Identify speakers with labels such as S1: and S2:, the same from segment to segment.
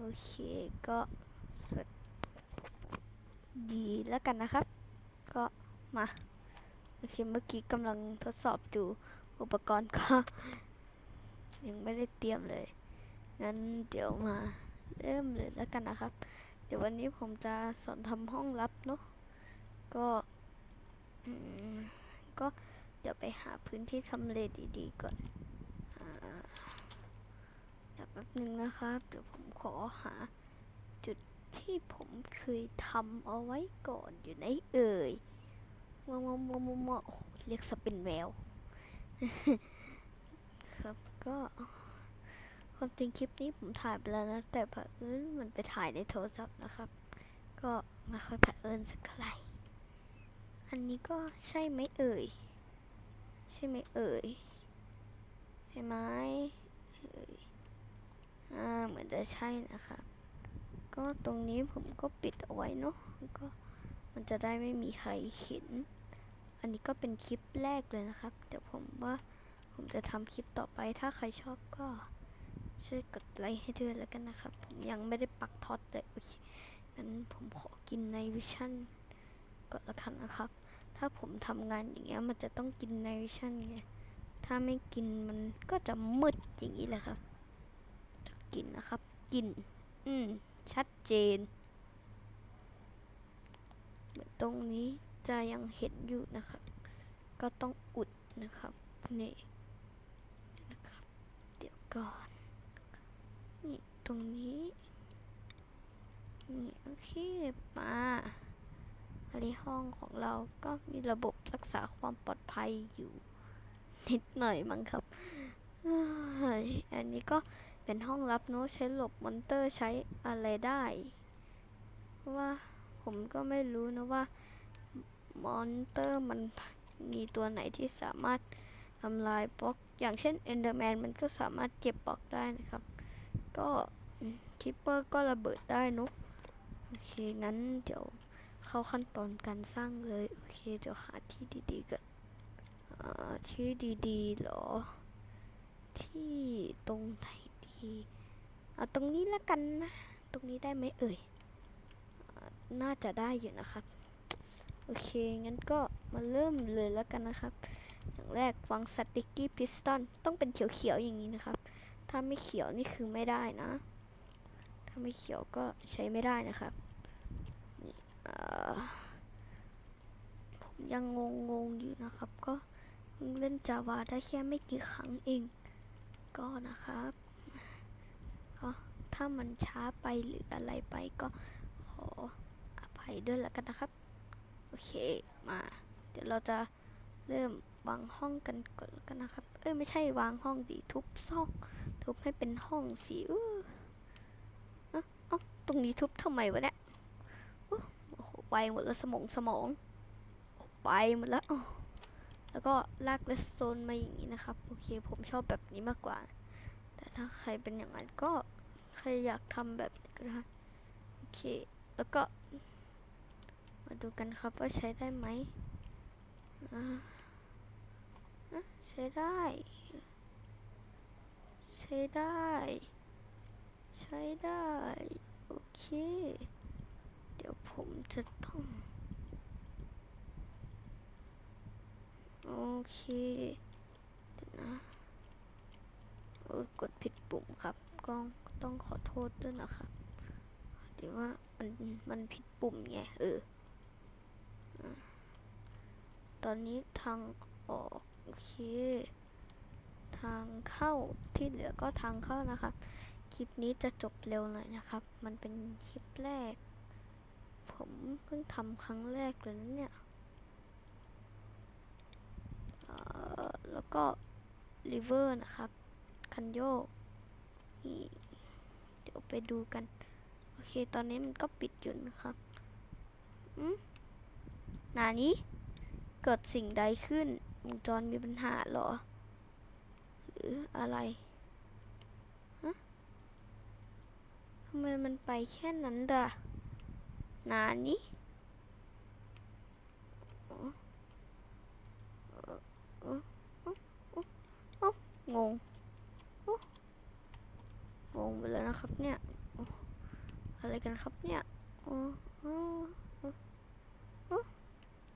S1: โอเคก็สวัสดีแล้วกันนะครับ ก็มาโอเคเมื่อกี้กำลังทดสอบดูอุปกรณ์ก็ยังไม่ได้เตรียมเลยงั้นเดี๋ยวมาเริ่มเลยแล้วกันนะครับ เดี๋ยววันนี้ผมจะสอนทำห้องลับเนาะก็ก็เดี๋ยวไปหาพื้นที่ทำเลดีๆก่อน ดี๋ยวแป๊บนึงนะครับ เดี๋ยวผมขอหา จุดที่ผมเคยทำเอาไว้ก่อนอยู่ไหนเอ่ยมัวมัวมัวมัวมัวโอ้โหเรียกสเป็นแมวครับก็ความจริงคลิปนี้ผมถ่ายไปแล้วนะ แต่เผอิญมันไปถ่ายในโทรศัพท์นะครับ ก็ไม่ค่อยเผอิญสักเท่าไหร่ อันนี้ก็ใช่ไหมเอ่ย ใช่ไหมเอ่ย ใช่ไหมเอ่ย อ่าเหมือนจะใช่นะครับ ก็ตรงนี้ผมก็ปิดเอาไว้เนาะก็มันจะได้ไม่มีใครเห็น อันนี้ก็เป็นคลิปแรกเลยนะครับ เดี๋ยวผมว่าผมจะทำคลิปต่อไปถ้าใครชอบก็ช่วยกดไลค์ให้ด้วยแล้วกันนะครับ ผมยังไม่ได้ปักท็อตเลยโอเคงั้นผมขอกินในวิชั่นก่อนละกันนะครับ ถ้าผมทำงานอย่างเงี้ยมันจะต้องกินในวิชั่นไง ถ้าไม่กินมันก็จะมืดอย่างนี้แหละครับ กินนะครับ กิน อืม ชัดเจนเหมือนตรงนี้จะยังเห็นอยู่นะครับ ก็ต้องอุดนะครับ นี่นะครับ เดี๋ยวก่อน นี่ตรงนี้ นี่โอเคมาอันห้องของเราก็มีระบบรักษาความปลอดภัยอยู่ นิดหน่อยมั้งครับอ้ยอันนี้ก็ เป็นห้องลับเนอะใช้หลบมอนเตอร์ใช้อะไรได้เพราะว่าผมก็ไม่รู้นะว่ามอนเตอร์มันมีตัวไหนที่สามารถทำลายบล็อก อย่างเช่นเอนเดอร์แมนมันก็สามารถเก็บบล็อกได้นะครับ ก็คิปเปอร์ก็ระเบิดได้เนอะโอเค งั้นเดี๋ยวเข้าขั้นตอนการสร้างเลย โอเค เดี๋ยวหาที่ดีๆกันอ่าที่ดีๆเหรอ ที่ตรงไหน เอาตรงนี้แล้วกันนะ ตรงนี้ได้ไหมเอ่ย น่าจะได้อยู่นะครับ โอเค งั้นก็มาเริ่มเลยแล้วกันนะครับ อย่างแรกวางสติกกี้พิสตันต้องเป็นเขียวๆอย่างนี้นะครับ ถ้าไม่เขียวนี่คือไม่ได้นะ ถ้าไม่เขียวก็ใช้ไม่ได้นะครับผมยังงงๆอยู่นะครับ ก็เล่นจาวาได้แค่ไม่กี่ครั้งเอง ก็นะครับ ถ้ามันช้าไปหรืออะไรไปก็ขออภัยด้วยแล้วกันนะครับ โอเคมา เดี๋ยวเราจะเริ่มวางห้องกันก่อนกันนะครับ เอ้ยไม่ใช่วางห้องสิทุบซอกทุบให้เป็นห้องสิอื้อเอ้าเอ้าตรงนี้ทุบทำไมวะเนี่ยโอ้โหไปหมดแล้วสมองสมองไปหมดแล้วแล้วก็ลากเลสโตนมาอย่างนี้นะครับ โอเคผมชอบแบบนี้มากกว่า แต่ถ้าใครเป็นอย่างนั้นก็ ใครอยากทำแบบนี้ก็ได้โอเค แล้วก็ มาดูกันครับว่าใช้ได้ไหมอ่าใช้ได้ ใช้ได้ ใช้ได้ โอเค เดี๋ยวผมจะต้อง โอเคเดี๋ยวนะเออกดผิดปุ่มครับก็ ต้องขอโทษด้วยนะครับ เดี๋ยวว่ามันมันผิดปุ่มไงเออ ตอนนี้ทางออกโอเค ทางเข้าที่เหลือก็ทางเข้านะครับ คลิปนี้จะจบเร็วหน่อยนะครับ มันเป็นคลิปแรก ผมเพิ่งทำครั้งแรกเลยนะเนี่ยแล้วก็ ริเวอร์นะครับ คันโยกนี่ ไปดูกัน โอเค ตอนนี้มันก็ปิดอยู่นะครับอืมนานี้ เกิดสิ่งใดขึ้นวงจรมีปัญหาหรอ หรืออะไรฮะทำไมมันไปแค่นั้นด่ะนานี้อ๋ออ่ออ่ออ่องง งงไปแล้วนะครับ เนี่ยอะไรกันครับเนี่ยโอ้โอ้โอ้โอ้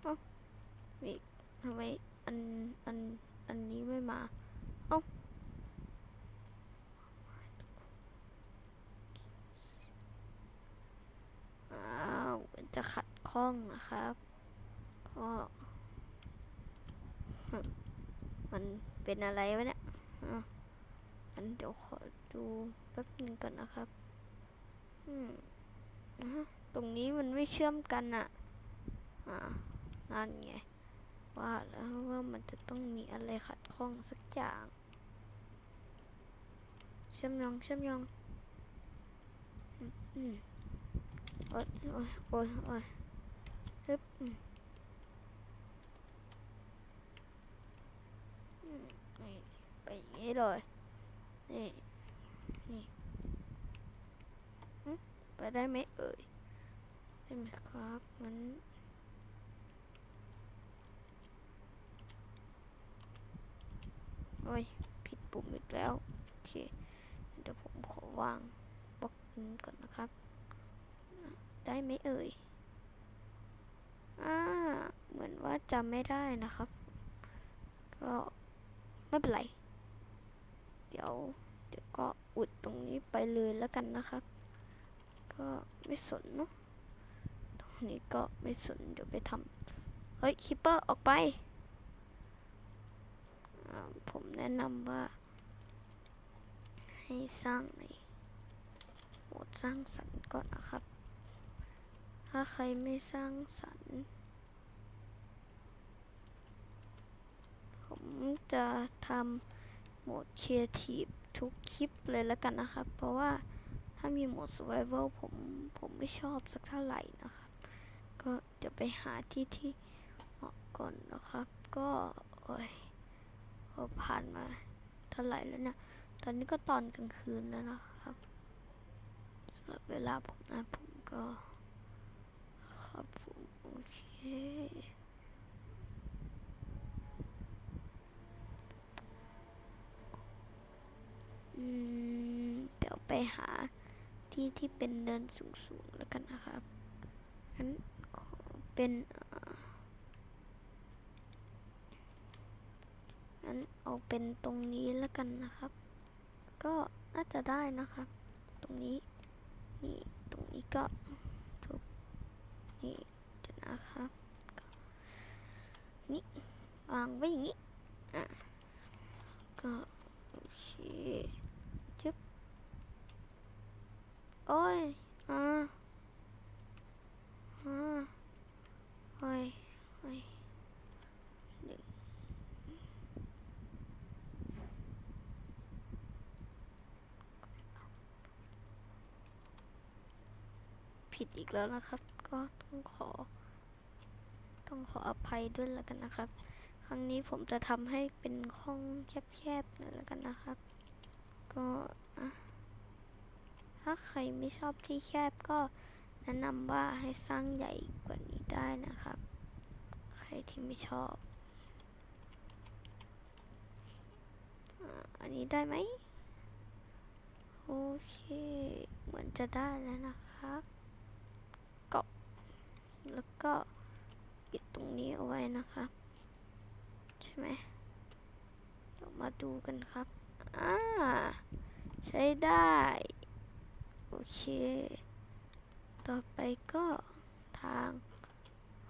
S1: โอ้มีทำไมอันอันอันนี้ไม่มาเอ้าอ้าวจะขัดข้องนะครับก็ฮึมันเป็นอะไรวะเนี่ย อันเดี๋ยวขอดูแป๊บนึงก่อนนะครับ อืมอะตรงนี้มันไม่เชื่อมกันอะอ่า นั่นไง ว่าแล้วว่ามันจะต้องมีอะไรขัดข้องสักอย่าง เชื่อมยองเชื่อมยอง อืมอืมโอ้ยโอ้ยโอ้ยโอ้ยฮึบอืมอืมไปอย่างนี้เลย นี่นี่ไปได้ไหมเอ่ยได้ไหมครับงั้นโอ้ยผิดปุ่มอีกแล้ว โอเค เดี๋ยวผมขอวางบล็อกนี้ก่อนนะครับ ได้ไหมเอ่ยอ่าเหมือนว่าจำไม่ได้นะครับ ก็ไม่เป็นไร เดี๋ยว เดี๋ยวก็อุดตรงนี้ไปเลยแล้วกันนะครับ ก็ไม่สนเนาะตรงนี้ก็ไม่สนเดี๋ยวไปทำเฮ้ยคิปเปอร์ออกไปผมแนะนำว่า ให้สร้างในโหมดสร้างสรรค์ก่อนนะครับ ถ้าใครไม่สร้างสรรค์ ผมจะทำ โหมด Creative ทุกคลิปเลยแล้วกันนะครับ เพราะว่าถ้ามีโหมด Survival ผมผมไม่ชอบสักเท่าไหร่นะครับ ก็เดี๋ยวไปหาที่ที่เหมาะก่อนนะครับ ก็โอ้ยผ่านมาเท่าไหร่แล้วเนี่ยตอนนี้ก็ตอนกลางคืนแล้วนะครับสำหรับเวลาผมนะผมก็ครับผมโอเค อืม เดี๋ยวไปหาที่ที่เป็นเนินสูงๆแล้วกันนะครับงั้นขอเป็นงั้นเอาเป็นตรงนี้แล้วกันนะครับ ก็น่าจะได้นะครับ ตรงนี้นี่ตรงนี้ก็ถูกนี่เดี๋ยวนะครับนี่วางไว้อย่างนี้อะก็โอเคจึ๊บ โอ้ยอ่าอ่าโอ้ยโอ้ยผิดอีกแล้วนะครับ ก็ต้องขอ ต้องขออภัยด้วยแล้วกันนะครับ ครั้งนี้ผมจะทำให้เป็นห้องแคบๆหน่อยแล้วกันนะครับ ก็อะ ถ้าใครไม่ชอบที่แคบก็แนะนำว่าให้สร้างใหญ่กว่านี้ได้นะครับ ใครที่ไม่ชอบ อันนี้ได้ไหม โอเค เหมือนจะได้แล้วนะครับแล้วก็ปิดตรงนี้เอาไว้นะครับ ใช่ไหมเดี๋ยวมาดูกันครับ อ่า ใช้ได้ โอเค ต่อไปก็ทาง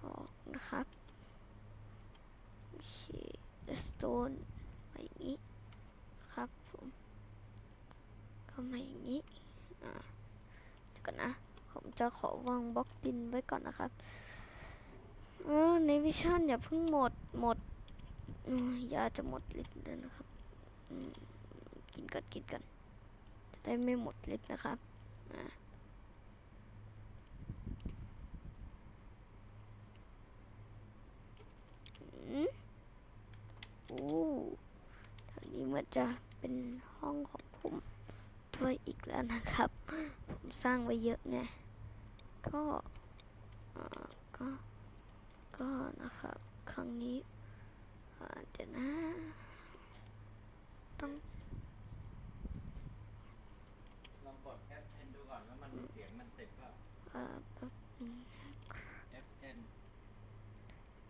S1: ออกนะครับ โอเค stone มาอย่างนี้ครับผมก็มาอย่างนี้ อ่าเดี๋ยวกันนะ ผมจะขอวางบล็อกดินไว้ก่อนนะครับเออในวิชั่นอย่าเพิ่งหมดหมดออยาจะหมดฤทธิ์แล้วนะครับ กินก่อนกินก่อนจะได้ไม่หมดฤทธิ์นะครับ โอ้ทางนี้เหมือนจะเป็นห้องของผมด้วยอีกแล้วนะครับ ผมสร้างไว้เยอะไง ก็ก็ ก็นะครับ ครั้งนี้เอ่อเดี๋ยวนะ ต้อง
S2: ลองกด แล้วมันเสียงมันติดก็
S1: อ่าแป๊บนึง